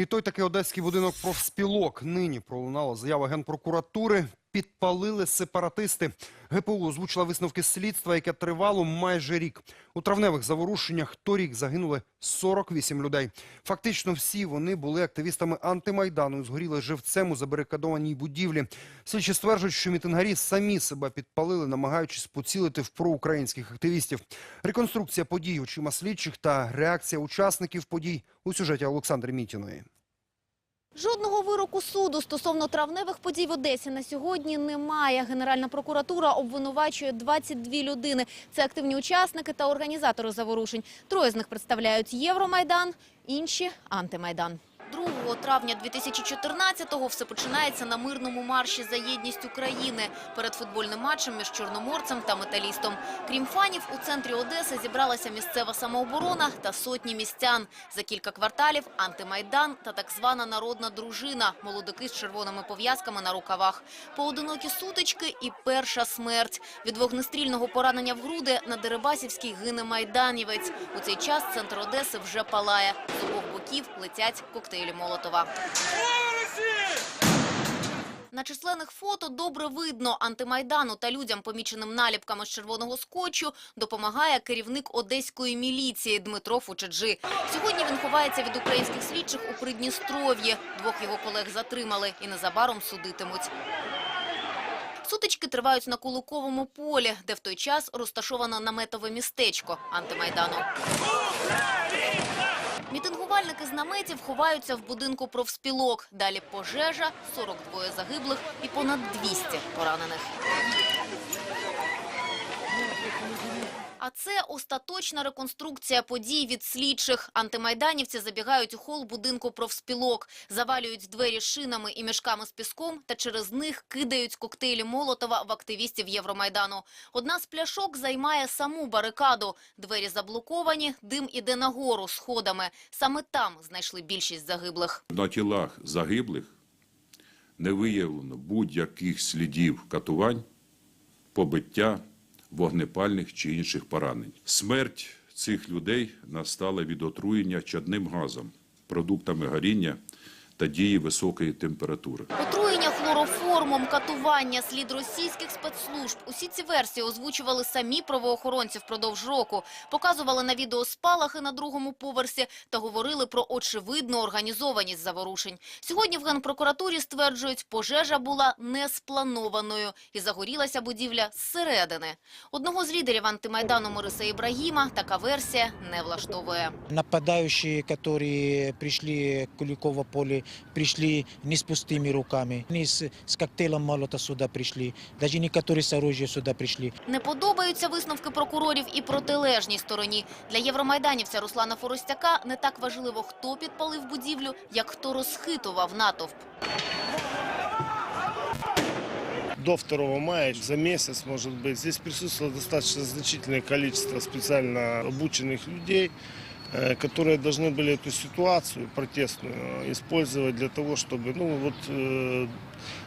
І той такий одеський будинок профспілок. Нині пролунала заява генпрокуратури. Підпалили сепаратисти. ГПУ озвучила висновки слідства, яке тривало майже рік. У травневих заворушеннях торік загинули 48 людей. Фактично всі вони були активістами антимайдану і згоріли живцем у забарикадованій будівлі. Слідчі стверджують, що мітингарі самі себе підпалили, намагаючись поцілити в проукраїнських активістів. Реконструкція подій очима слідчих та реакція учасників подій у сюжеті Олександри Мітіної. Жодного вироку суду стосовно травневих подій в Одесі на сьогодні немає. Генеральна прокуратура обвинувачує 22 людини. Це активні учасники та організатори заворушень. Троє з них представляють Євромайдан, інші – антимайдан. 2 травня 2014-го все починається на мирному марші за єдність України перед футбольним матчем між Чорноморцем та Металістом. Крім фанів, у центрі Одеси зібралася місцева самооборона та сотні містян. За кілька кварталів – антимайдан та так звана народна дружина – молодики з червоними пов'язками на рукавах. Поодинокі сутички і перша смерть. Від вогнестрільного поранення в груди на Дерибасівській гине майданівець. У цей час центр Одеси вже палає. З обох боків летять коктейлі Молотова. На численних фото добре видно антимайдану та людям, поміченим наліпками з червоного скотчу, допомагає керівник одеської міліції Дмитро Фучеджи. Сьогодні він ховається від українських слідчих у Придністров'ї. Двох його колег затримали і незабаром судитимуть. Сутички тривають на Куликовому полі, де в той час розташовано наметове містечко антимайдану. Мітингувальники з наметів ховаються в будинку профспілок. Далі пожежа, 42 загиблих і понад 200 поранених. А це остаточна реконструкція подій від слідчих. Антимайданівці забігають у хол будинку профспілок, завалюють двері шинами і мішками з піском та через них кидають коктейлі Молотова в активістів Євромайдану. Одна з пляшок займає саму барикаду. Двері заблоковані, дим іде нагору сходами. Саме там знайшли більшість загиблих. На тілах загиблих не виявлено будь-яких слідів катувань, побиття, вогнепальних чи інших поранень. Смерть цих людей настала від отруєння чадним газом, продуктами горіння та дії високої температури. Отруєння хлороформом, катування, слід російських спецслужб. Усі ці версії озвучували самі правоохоронці впродовж року. Показували на відео спалахи на другому поверсі та говорили про очевидну організованість заворушень. Сьогодні в Генпрокуратурі стверджують, пожежа була не спланованою і загорілася будівля зсередини. Одного з лідерів антимайдану Мориса Ібрагіма така версія не влаштовує. Нападающие, которые пришли к Куликово поле, пришли не с пустыми руками, не с, с коктейлем молота сюда пришли, даже некоторые с оружием сюда пришли. Не подобаються висновки прокурорів і протилежній стороні. Для євромайданівця Руслана Форостяка не так важливо, хто підпалив будівлю, як хто розхитував натовп. до 2 мая, за месяц, может быть. Здесь присутствовало достаточно значительное количество специально обученных людей, э, которые должны были эту ситуацию протестную использовать для того, чтобы ну, вот, э,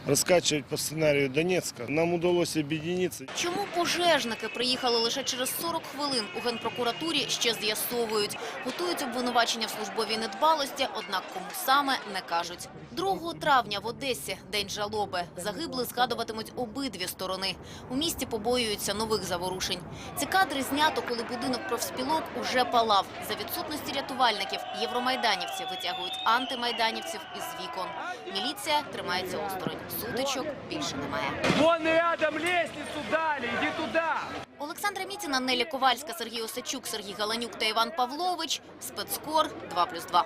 раскачивать по сценарию Донецка. Нам удалось объединиться. Чому пожежники приїхали лише через 40 хвилин у Генпрокуратурі ще з'ясовують. Готують обвинувачення в службовій недбалості, однак кому саме не кажуть. 2 травня в Одесі – День жалоби. Загибли згадуватимуть обидві сторони. У місті побоюються нових заворушень. Ці кадри знято, коли будинок профспілок уже палав. За відсутності рятувальників євромайданівці витягують антимайданівців із вікон. Міліція тримається осторонь. Сутичок більше немає. Вон рядом лестницю далі, йди туди. Олександра Міціна, Нелі Ковальська, Сергій Осачук, Сергій Галанюк та Іван Павлович. Спецкор 2+,2.